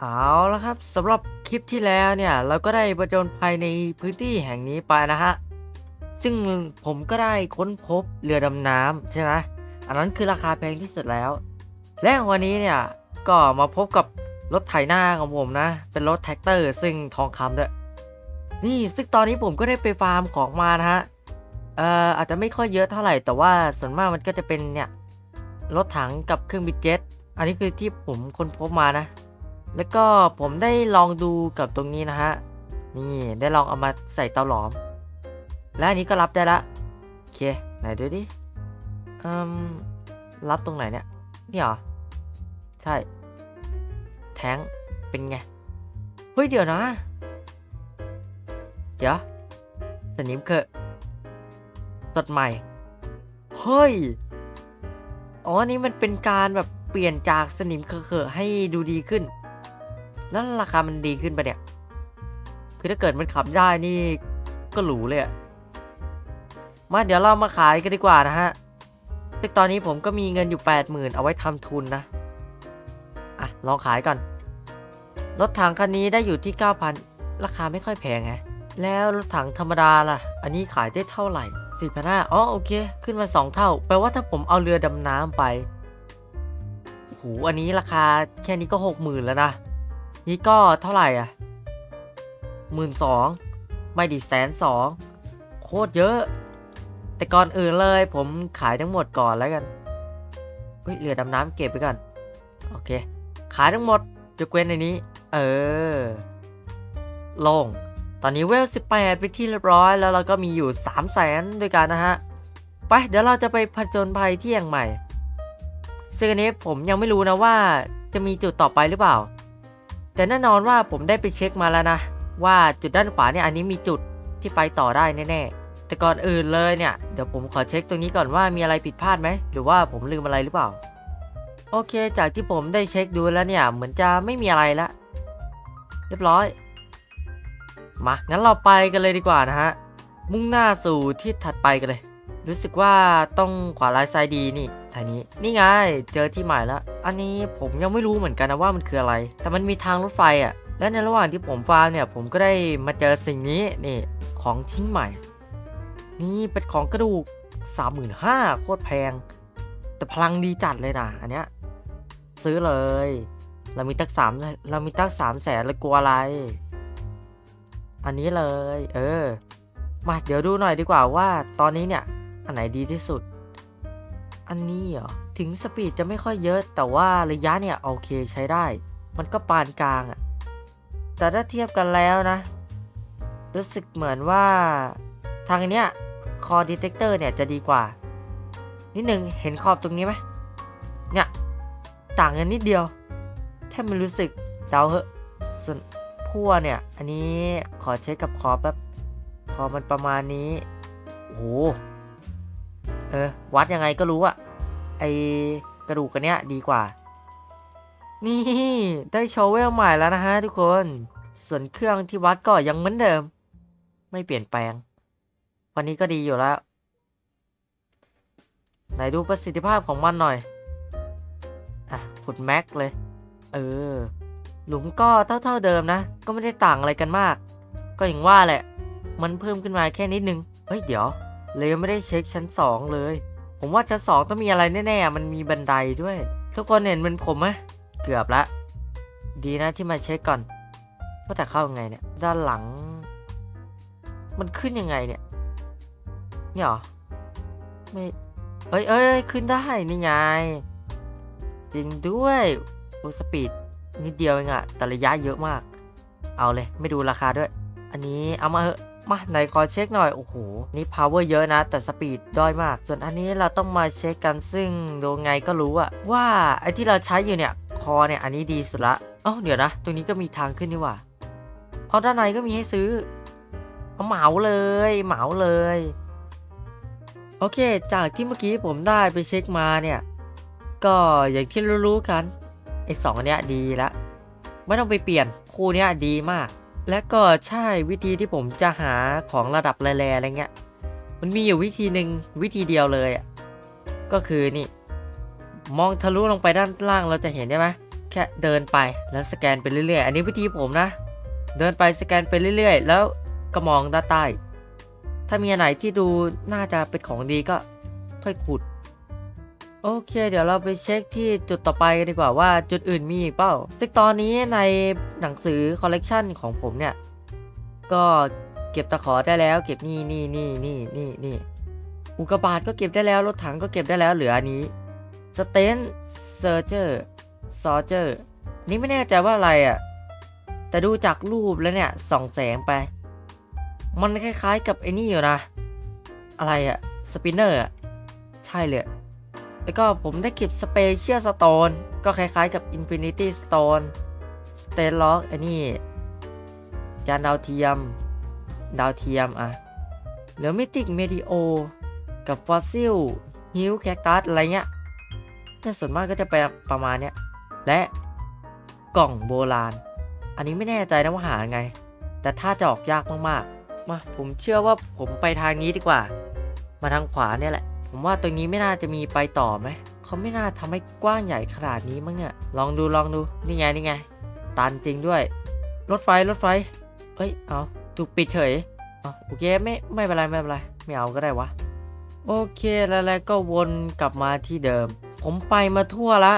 เอาละครับสำหรับคลิปที่แล้วเนี่ยเราก็ได้ประจนภัยในพื้นที่แห่งนี้ไปนะฮะซึ่งผมก็ได้ค้นพบเรือดำน้ำใช่ไหมอันนั้นคือราคาแพงที่สุดแล้ว และวันนี้เนี่ยก็มาพบกับรถไถหน้าของผมนะ เป็นรถแท็กเตอร์ ซึ่งทองคำด้วยนี่ซึ่งตอนนี้ผมก็ได้ไปฟาร์มของมานะฮะเอ่ออาจจะไม่ค่อยเยอะเท่าไหร่ แต่ว่าส่วนมากมันก็จะเป็นเนี่ยรถถังกับเครื่องบินเจ็ตอันนี้คือที่ผมค้นพบมานะ แล้วก็ผมได้ลองดูกับตรงนี้นะฮะ นี่ได้ลองเอามาใส่เตาหลอม และอันนี้ก็รับได้ละ โอเค ไหนดูดิอืมรับตรงไหนเนี่ย นี่เหรอ ใช่ แทงเป็นไง เฮ้ยเดี๋ยวนะ เดี๋ยว สนิมเคอะสดใหม่ เฮ้ย อ๋อ นี้มันเป็นการแบบเปลี่ยนจากสนิมเคอะให้ดูดีขึ้น แล้วราคามันดีขึ้นไปเนี่ย คือถ้าเกิดมันขับได้นี่ก็หรูเลยอะมาเดี๋ยวเรามาขายกันดีกว่านะฮะแต่ตอนนี้ผมก็มีเงินอยู่ 80,000 เอาไว้ทำทุนนะ อะ ลองขายก่อน รถถังคันนี้ได้อยู่ที่ 9,000 ราคาไม่ค่อยแพงไง แล้วรถถังธรรมดาล่ะ อันนี้ขายได้เท่าไหร่4,500อ๋อโอเค ขึ้นมา 2 เท่า แปลว่าถ้าผมเอาเรือดำน้ำไปโอ้โหอันนี้ราคาแค่นี้ก็ 60,000 แล้วนะ นี่ก็เท่าไหร่อะหมื่นสองไม่ดิแสนสองโคตรเยอะ แต่ก่อนอื่นเลยผมขายทั้งหมดก่อนแล้วกันเฮ้ยเรือดำน้ำเก็บไปก่อน โอเค ขายทั้งหมดยกเว้นในนี้ เออลง ตอนนี้เวล 18 ไปที่เรียบร้อยแล้วเราก็มีอยู่ 3 0 0แสนด้วยกันนะฮะ ไป เดี๋ยวเราจะไปผจญภัยที่แห่งใหม่ ซึ่งอันนี้ผมยังไม่รู้นะว่าจะมีจุดต่อไปหรือเปล่า แต่แน่นอนว่าผมได้ไปเช็คมาแล้วนะ ว่าจุดด้านขวาเนี่ยอันนี้มีจุดที่ไปต่อได้แน่ๆ แต่ก่อนอื่นเลยเนี่ยเดี๋ยวผมขอเช็คตรงนี้ก่อนว่ามีอะไรผิดพลาดไหมหรือว่าผมลืมอะไรหรือเปล่า โอเค จากที่ผมได้เช็คดูแล้วเนี่ยเหมือนจะไม่มีอะไรละเรียบร้อย มางั้นเราไปกันเลยดีกว่านะฮะมุ่งหน้าสู่ที่ถัดไปกันเลย รู้สึกว่าต้องขวาลายซ้ายดีนี่ทางนี้นี่ไงเจอที่ใหม่แล้ว อันนี้ผมยังไม่รู้เหมือนกันนะว่ามันคืออะไร แต่มันมีทางรถไฟอะ่ะ และในระหว่างที่ผมฟาร์มเนี่ย ผมก็ได้มาเจอสิ่งนี้นี่ของชิ้นใหม่ นี่เป็นของกระดูก35,000โคตรแพง แต่พลังดีจัดเลยนะอันเนี้ยซื้อเลย เรามีตั้งสามเรามีตั้งสามแสนแล้วกลัวอะไร อันนี้เลย เออ มาเดี๋ยวดูหน่อยดีกว่าว่าตอนนี้เนี่ย อันไหนดีที่สุด อันนี้เหรอ ถึงสปีดจะไม่ค่อยเยอะ แต่ว่าระยะเนี่ย โอเคใช้ได้ มันก็ปานกลางอะแต่ถ้าเทียบกันแล้วนะ รู้สึกเหมือนว่าทางเนี้ยคอดีเทคเตอร์เนี่ยจะดีกว่า นิดนึงเห็นขอบตรงนี้ไหมเนี่ย ต่างกันนิดเดียว แทบไม่รู้สึกเดาเหอะ ส่วนพั่วเนี่ย อันนี้ขอเช็คกับคอบแป๊บคอมันประมาณนี้ โอ้โห เออ วัดยังไงก็รู้อะไอกระดูกกันเนี้ยดีกว่า นี่ได้โชว์เวลใหม่แล้วนะฮะทุกคน ส่วนเครื่องที่วัดก็ยังเหมือนเดิม ไม่เปลี่ยนแปลง วันนี้ก็ดีอยู่แล้ว ไหนดูประสิทธิภาพของมันหน่อย อะขุดแม็กเลย เออ หลุมก็เท่าๆเดิมนะ ก็ไม่ได้ต่างอะไรกันมาก ก็อย่างว่าแหละ มันเพิ่มขึ้นมาแค่นิดนึง เฮ้ยเดี๋ยว เลยยังไม่ได้เช็คชั้นสองเลย ผมว่าชั้นสองต้องมีอะไรแน่ๆ มันมีบันไดด้วย ทุกคนเห็นมันผมไหมเกือบละ ดีนะที่มาเช็คก่อนว่าแต่เข้ายังไงเนี่ย ด้านหลัง มันขึ้นยังไงเนี่ยเนี่ยหรอไม่เอ้ยเอ้ยเอ้ยขึ้นได้นี่ไง จริงด้วยโอ้สปีดนิดเดียวเองอะแต่ระยะเยอะมาก เอาเลยไม่ดูราคาด้วย อันนี้เอามาเหอะ มาไหนขอเช็คหน่อย โอ้โห นี่ power เยอะนะ แต่สปีดด้อยมาก ส่วนอันนี้เราต้องมาเช็คกันซึ่งดูไงก็รู้อะว่าไอที่เราใช้อยู่เนี่ย คอเนี่ย อันนี้ดีสุดละเอ้าเดี๋ยวนะ ตรงนี้ก็มีทางขึ้นนี่ว่าเอาด้านในก็มีให้ซื้อเอาเหมาเลยเหมาเลย โอเค จากที่เมื่อกี้ผมได้ไปเช็คมาเนี่ย ก็อย่างที่รู้ๆกันไอสองอันเนี้ยดีละไม่ต้องไปเปลี่ยนคู่เนี้ยดีมาก และก็ใช่วิธีที่ผมจะหาของระดับแร่ๆอะไรเงี้ย มันมีอยู่วิธีหนึ่งวิธีเดียวเลยอะ ก็คือนี่ มองทะลุลงไปด้านล่างเราจะเห็นได้ไหมแค่เดินไปแล้วสแกนไปเรื่อยๆ อันนี้วิธีผมนะ เดินไปสแกนไปเรื่อย ๆ แล้วก็มองด้านใต้ ถ้ามีอันไหนที่ดูน่าจะเป็นของดีก็ค่อยขุด โอเค เดี๋ยวเราไปเช็คที่จุดต่อไปกันดีกว่าว่าจุดอื่นมีอีกเปล่าซึ่งตอนนี้ในหนังสือคอลเลกชันของผมเนี่ย ก็เก็บตะขอได้แล้ว เก็บนี่นี่นี่นี่นี่นี่อุกกาบาตก็เก็บได้แล้ว รถถังก็เก็บได้แล้วเหลืออันนี้สเตนเซอร์เจอร์ซอเจอร์นี่ไม่แน่ใจว่าอะไรอะ่ะ แต่ดูจากรูปแล้วเนี่ยส่องแสงไป มันคล้ายๆกับไอ้นี่อยู่นะ อะไรอะ่ะ สปินเนอร์อะ ใช่เลย แล้วก็ผมได้เก็บสเปเชียลสโตนก็คล้ายๆกับ Infinity Stone s t a n l o c k อันนี้ จานดาวเทียม ดาวเทียมอะเหลือมิติกเมดิโอ กับฟอสซิลฮิวแคคตัสอะไรเงี้ยแต่ส่วนมากก็จะไปประมาณเนี้ย และกล่องโบราณ อันนี้ไม่แน่ใจนะว่าหาไง แต่ถ้าจะออกยากมากๆ มาผมเชื่อว่าผมไปทางนี้ดีกว่า มาทางขวาเนี่ยแหละ ผมว่าตรงนี้ไม่น่าจะมีไปต่อไหม เขาไม่น่าทำให้กว้างใหญ่ขนาดนี้มั้งเนี่ย ลองดูลองดู นี่ไงนี่ไง ตันจริงด้วย รถไฟรถไฟ เอ้ย เอาถูกปิดเฉย เอาโอเคไม่ไม่เป็นไรไม่เป็นไร ไม่เอาก็ได้วะ โอเคแล้วแล้วก็วนกลับมาที่เดิม ผมไปมาทั่วละ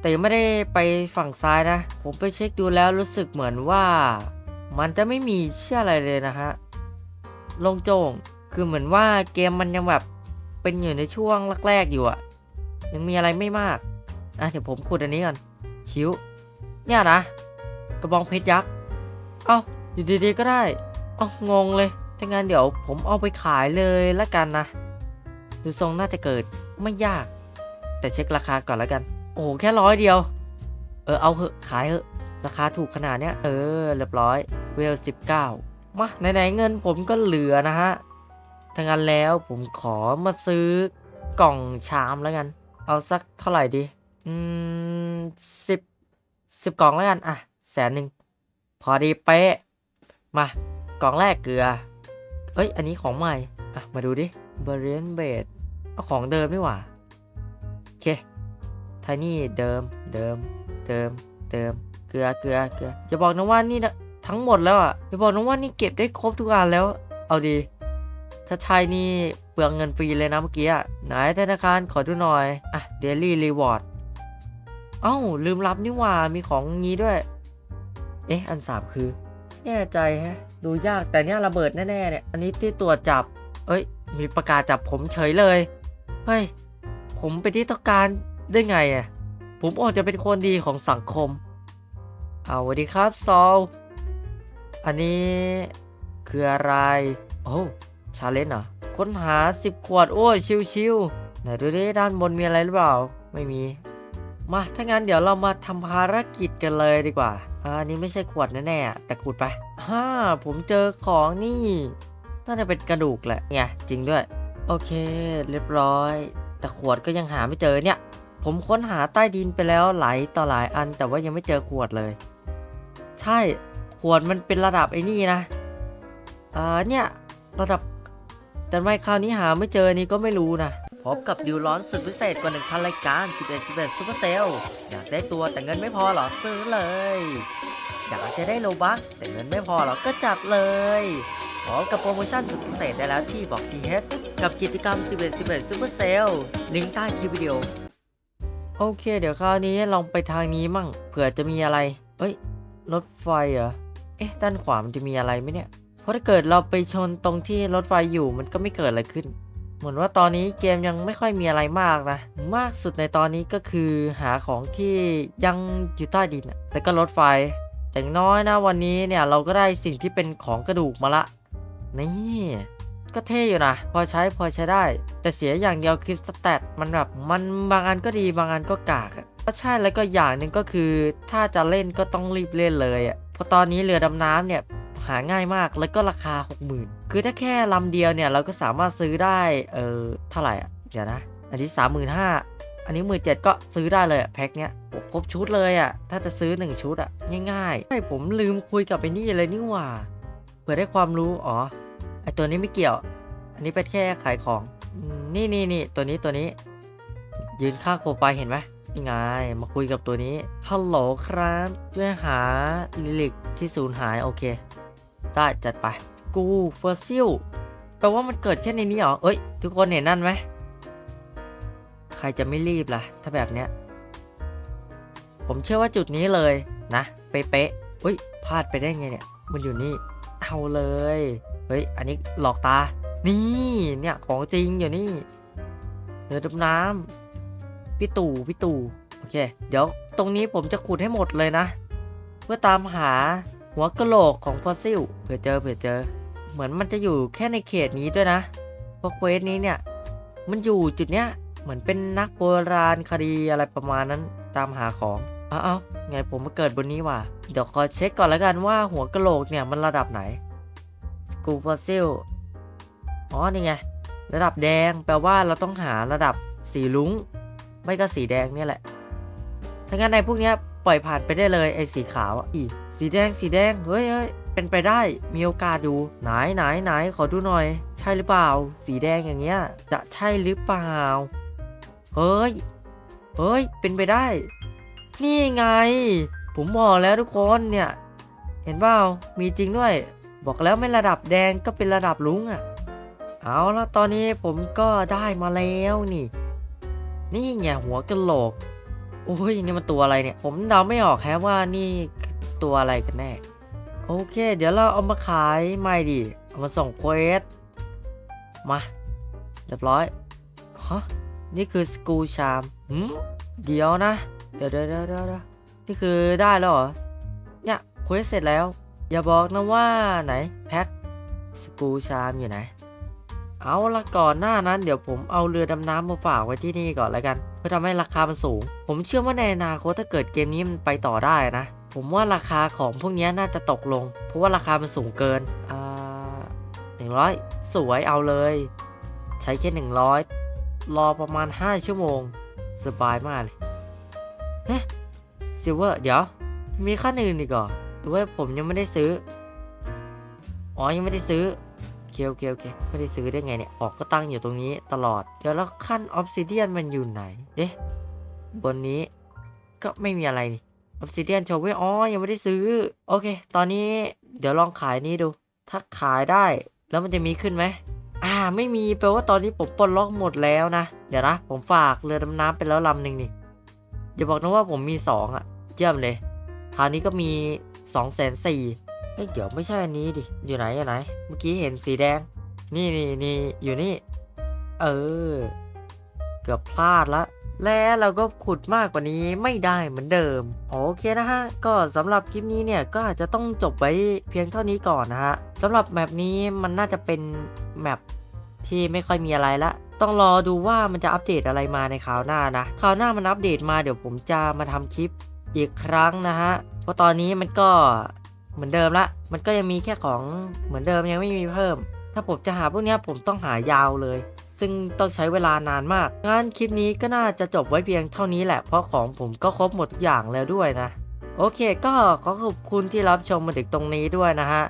แต่ไม่ได้ไปฝั่งซ้ายนะ ผมไปเช็คดูแล้วรู้สึกเหมือนว่า มันจะไม่มีเชื่ออะไรเลยนะฮะ ลงโจง คือเหมือนว่าเกมมันยังแบบ เป็นอยู่ในช่วงแรกๆอยู่อะยังมีอะไรไม่มากอะเดี๋ยวผมขุดอันนี้ก่อนคิ้ว เนี่ยนะกระบองเพชรยักษ์เอ้าอยู่ดีๆก็ได้เอ้างงเลยถ้างั้นเดี๋ยวผมเอาไปขายเลยละกันนะดูทรงน่าจะเกิดไม่ยาก แต่เช็คราคาก่อนล้วกัน โอ้โหแค่ร้อยเดียว เออเอาเหอะขายเหอะราคาถูกขนาดเนี้ยเออเรียบร้อยเวลสิบเก้ามาไหนๆเงินผมก็เหลือนะฮะ ถ้างั้นแล้วผมขอมาซื้อกล่องชามแล้วกัน เอาสักเท่าไหร่ดี อืมสิบสิบกล่องแล้วกัน อะแสนหนึ่งพอดีเป๊ะ มากล่องแรกเกลือ เอ้ย อันนี้ของใหม่ อะ มาดูดิเบรนเบดเอาของเดิมดีกว่า โอเคไทนี่เดิม เดิม เดิม เดิม เกลือ เกลือ เกลืออย่าบอกนะว่านี่นะทั้งหมดแล้วอะอย่าบอกนะว่านี่เก็บได้ครบทุกอันแล้ว เอาดี ถ้าใช่นี่เปลืองเงินฟรีเลยนะเมื่อกี้อะไหนธนาคารขอดูหน่อย อะเดลี่รีวอร์ดเอ้า ลืมรับนี่หว่า มีของงี้ด้วย เอ๊ะ อันสามคือ แน่ใจฮะ ดูยากแต่เนี้ยระเบิดแน่ๆเนี่ย อันนี้ที่ตรวจจับ เอ้ย มีประกาศจับผมเฉยเลย เฮ้ย ผมเป็นที่ต้องการได้ไงอะ ผมออกจะเป็นคนดีของสังคม เอาสวัสดีครับซอล อันนี้คืออะไร โอ้ ชาเลนจ์เหรอ ค้นหา 10 ขวด โอ้ยชิวๆไหนดูดิด้านบนมีอะไรหรือเปล่า ไม่มี มา ถ้างั้นเดี๋ยวเรามาทำภารกิจกันเลยดีกว่าอันนี้ไม่ใช่ขวดแน่ๆอะแต่ขุดไปฮ่าผมเจอของนี่ น่าจะเป็นกระดูกแหละไงจริงด้วย โอเค เรียบร้อย แต่ขวดก็ยังหาไม่เจอเนี่ย ผมค้นหาใต้ดินไปแล้วหลายต่อหลายอัน แต่ว่ายังไม่เจอขวดเลย ใช่ ขวดมันเป็นระดับไอ้นี่นะอ่าเนี่ย ระดับ แต่ไม่คราวนี้หาไม่เจอนี่ก็ไม่รู้นะพบกับดิวร้อนสุดพิเศษกว่า 1,000 รายการ 11 11ซุปเปอร์เซลอยากได้ตัวแต่เงินไม่พอหรอซื้อเลย อยากจะได้โลบัคแต่เงินไม่พอหรอก็จัดเลยพร้อมกับโปรโมชั่นสุดพิเศษได้แล้วที่บอกทีเฮดกับกิจกรรม 11 11ซุปเปอร์เซลลิงก์ใต้คลิปวิดีโอ โอเค เดี๋ยวคราวนี้ลองไปทางนี้มั่งเผื่อจะมีอะไร เอ้ยรถไฟเหรอ เอ๊ะด้านขวามันจะมีอะไรไหมเนี่ย เพราะถ้าเกิดเราไปชนตรงที่รถไฟอยู่มันก็ไม่เกิดอะไรขึ้น เหมือนว่าตอนนี้เกมยังไม่ค่อยมีอะไรมากนะ มากสุดในตอนนี้ก็คือหาของที่ยังอยู่ใต้ดินแล้วก็รถไฟ แต่อย่างน้อยนะวันนี้เนี่ยเราก็ได้สิ่งที่เป็นของกระดูกมาละ นี่ก็เท่อยู่นะ พอใช้พอใช้ได้ แต่เสียอย่างเดียวคือสแตทมันแบบมันบางอันก็ดีบางอันก็กากก็ใช่แล้วก็อย่างหนึ่งก็คือ ถ้าจะเล่นก็ต้องรีบเล่นเลยอะเพราะตอนนี้เรือดำน้ำเนี่ย หาง่ายมากแล้วก็ราคา 60,000 คือถ้าแค่ลำเดียวเนี่ยเราก็สามารถซื้อได้เออเท่าไหร่อะเดี๋ยวนะ อันนี้ 35,000 อันนี้ 17,000 ก็ซื้อได้เลยแพ็คเนี้ยครบชุดเลยอะ ถ้าจะซื้อ 1 ชุดอะ ง่ายๆใช่ผมลืมคุยกับไอ้นี่เลยนี่หว่าเผื่อได้ความรู้ อ๋อ ไอตัวนี้ไม่เกี่ยว อันนี้เป็นแค่ขายของ นี่นี่นี่ตัวนี้ตัวนี้ ยืนข้างโคมไฟเห็นไหมยังไง มาคุยกับตัวนี้ ฮัลโหลครับ ช่วยหาลิลิกที่สูญหาย โอเค ได้จัดไป กูเฟอร์ซิลแปลว่ามันเกิดแค่ในนี้เหรอ เอ้ย ทุกคนเห็นนั่นไหม ใครจะไม่รีบล่ะ ถ้าแบบเนี้ย ผมเชื่อว่าจุดนี้เลยนะ เป๊ะๆเฮ้ย พลาดไปได้ไงเนี่ย มันอยู่นี่ เอาเลย เฮ้ย อันนี้หลอกตา นี่ เนี่ยของจริงอยู่นี่เรือดำน้ำพี่ตู่ พี่ตู่ โอเค เดี๋ยวตรงนี้ผมจะขุดให้หมดเลยนะ เพื่อตามหา หัวกะโหลกของฟอสซิลเผื่อเจอเผื่อเจอ เหมือนมันจะอยู่แค่ในเขตนี้ด้วยนะเพราะเควสนี้เนี่ย มันอยู่จุดเนี้ยเหมือนเป็นนักโบราณคดีอะไรประมาณนั้นตามหาของเอ้าเอ้าไงผมมาเกิดบนนี้ว่ะเดี๋ยวขอเช็คก่อนแล้วกันว่าหัวกะโหลกเนี่ยมันระดับไหนสกูฟอสซิลอ๋อนี่ไงระดับแดงแปลว่าเราต้องหาระดับสีลุ้ง ไม่ก็สีแดงเนี่ยแหละถ้างั้นในพวกเนี้ยปล่อยผ่านไปได้เลยไอ้สีขาวอะอี สีแดงสีแดงเฮ้ยเฮ้ยเป็นไปได้มีโอกาสอยู่ ไหนไหนไหนขอดูหน่อย ใช่หรือเปล่า สีแดงอย่างเงี้ย จะใช่หรือเปล่า เฮ้ย เฮ้ย เป็นไปได้ นี่ไง ผมบอกแล้วทุกคนเนี่ย เห็นเปล่ามีจริงด้วย บอกแล้วไม่ระดับแดงก็เป็นระดับลุงอะ เอาแล้วตอนนี้ผมก็ได้มาแล้วนี่ นี่ไงหัวกระโหลกโอ้ยนี่มันตัวอะไรเนี่ย ผมเดาไม่ออกแฮะว่านี่ ตัวอะไรกันแน่ โอเค เดี๋ยวเราเอามาขายไม่ดิเอามาส่งเควสมา เรียบร้อยฮะนี่คือสกูชามหืมเดี๋ยวนะเดี๋ยวเดี๋ยวเดี๋ยวเดี๋ยวเดี๋ยวนี่คือได้แล้วเหรอ เนี่ยเควสเสร็จแล้ว อย่าบอกนะว่าไหนแพ็คสกูชามอยู่ไหน เอาละก่อนหน้านั้น เดี๋ยวผมเอาเรือดำน้ำมาฝากไว้ที่นี่ก่อนแล้วกัน เพื่อทำให้ราคามันสูง ผมเชื่อว่าในอนาคตถ้าเกิดเกมนี้มันไปต่อได้นะ ผมว่าราคาของพวกนี้น่าจะตกลง เพราะว่าราคามันสูงเกิน อ่าหนึ่งร้อยสวยเอาเลย ใช้แค่หนึ่งร้อยรอประมาณ 5 ชั่วโมง สบายมากเลยเฮ้ซิลเวอร์ เดี๋ยว มีขั้นอื่นอีกเหรอหรือว่าผมยังไม่ได้ซื้อ อ๋อ ยังไม่ได้ซื้อโอเคโอเคโอเคไม่ได้ซื้อได้ไงเนี่ย ออกก็ตั้งอยู่ตรงนี้ตลอด เดี๋ยวแล้วขั้นออฟซิเดียนมันอยู่ไหน เอ๊ะ บนนี้ก็ไม่มีอะไรนี่ ออฟซิเดียนโชว์ไว้อ๋อ ยังไม่ได้ซื้อ โอเค ตอนนี้เดี๋ยวลองขายนี้ดู ถ้าขายได้แล้วมันจะมีขึ้นไหมอ่า ไม่มี แปลว่าตอนนี้ผมปลดล็อกหมดแล้วนะ เดี๋ยวนะ ผมฝากเรือดำน้ำไปแล้วลำหนึ่งนี่อย่าบอกนะว่าผมมีสองอะเยี่ยมเลย คราวนี้ก็มี2องแสนสี่เฮ้ย เดี๋ยวไม่ใช่อันนี้ดิ อยู่ไหนอยู่ไหน เมื่อกี้เห็นสีแดง นี่นี่นี่อยู่นี่ เออ เกือบพลาดละ และเราก็ขุดมากกว่านี้ไม่ได้เหมือนเดิม โอเคนะฮะ ก็สำหรับคลิปนี้เนี่ยก็อาจจะต้องจบไว้เพียงเท่านี้ก่อนนะฮะสำหรับแมปนี้มันน่าจะเป็นแมปที่ไม่ค่อยมีอะไรละ ต้องรอดูว่ามันจะอัปเดตอะไรมาในคราวหน้านะคราวหน้ามันอัปเดตมาเดี๋ยวผมจะมาทำคลิปอีกครั้งนะฮะ เพราะตอนนี้มันก็เหมือนเดิมละ มันก็ยังมีแค่ของเหมือนเดิมยังไม่มีเพิ่ม ถ้าผมจะหาพวกเนี้ยผมต้องหายาวเลย ซึ่งต้องใช้เวลานานมากงั้นคลิปนี้ก็น่าจะจบไว้เพียงเท่านี้แหละ เพราะของผมก็ครบหมดทุกอย่างแล้วด้วยนะ โอเคก็ขอขอบคุณที่รับชมมาถึงตรงนี้ด้วยนะฮะ